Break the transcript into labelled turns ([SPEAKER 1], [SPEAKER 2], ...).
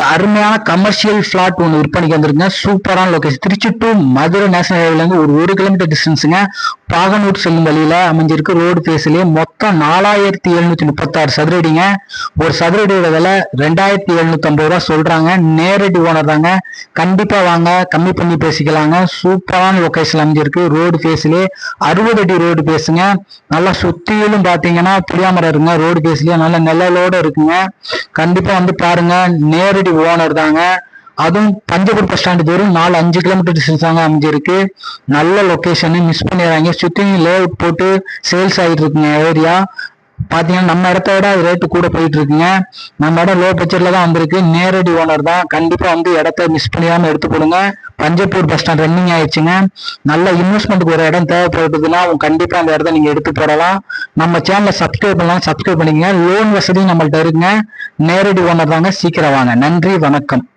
[SPEAKER 1] ஒரு அருமையான commercial plot ஒன்று விற்பனைக்கு வந்திருங்க சூப்பரான location Tiruchi to Madurai national ஹைவேலேருந்து ஒரு ஒரு கிலோமீட்டர் டிஸ்டன்ஸுங்க பாகனூர் செல்லும் வழியில் அமைஞ்சிருக்கு ரோடு ஃபேஸ்லேயே மொத்தம் நாலாயிரத்தி எழுநூத்தி முப்பத்தாறு சதுரடிங்க. ஒரு சதுரடியோட விலை ரெண்டாயிரத்தி எழுநூத்தி ஐம்பது ரூபா சொல்றாங்க. நேரடி ஓனர் தாங்க. கண்டிப்பா வாங்க. கம்மி பண்ணி பேசிக்கலாங்க. சூப்பரான லொகேஷன் அமைஞ்சிருக்கு ரோடு ஃபேஸ்லேயே அறுபது அடி ரோடு பேசுங்க நல்லா சுத்தியிலும் பார்த்தீங்கன்னா புளியாமரம் இருங்க ரோடு ஃபேஸ்லேயே நல்ல நிழலோடு இருக்குங்க. கண்டிப்பா வந்து பாருங்க. நேரடி ஓனர் தாங்க. அதுவும் பஞ்சபுர் பஸ் ஸ்டாண்டு தூரம் நாலு அஞ்சு கிலோமீட்டர் டிஸ்டன்ஸ் தாங்க அமைஞ்சிருக்கு. நல்ல லொக்கேஷனு மிஸ் பண்ணிடுறாங்க. சுத்தி லேஅவுட் போட்டு சேல்ஸ் ஆகிட்டு இருக்குங்க ஏரியா பாத்தீங்கன்னா நம்ம இடத்த விட ரேட்டு கூட போயிட்டு இருக்குங்க. நம்ம இடம் லோ பட்ஜெட்ல தான் வந்திருக்கு. நேரடி ஓனர் தான். கண்டிப்பா வந்து இடத்த மிஸ் பண்ணியாமல் எடுத்து கொடுங்க பஞ்சப்பூர் பஸ் ஸ்டாண்ட் ரன்னிங் ஆயிடுச்சுங்க. நல்ல இன்வெஸ்ட்மெண்ட்டுக்கு ஒரு இடம் தேவைப்படுதுன்னா அவங்க கண்டிப்பா அந்த இடத்த நீங்க எடுத்து போடலாம். நம்ம சேனலை சப்ஸ்கிரைப் பண்ணலாம் சப்ஸ்கிரைப் பண்ணிக்கங்க. லோன் வசதி நம்மள்ட்ட இருக்குங்க. நேரடி ஓனர் தாங்க. சீக்கிரம் வாங்க. நன்றி வணக்கம்.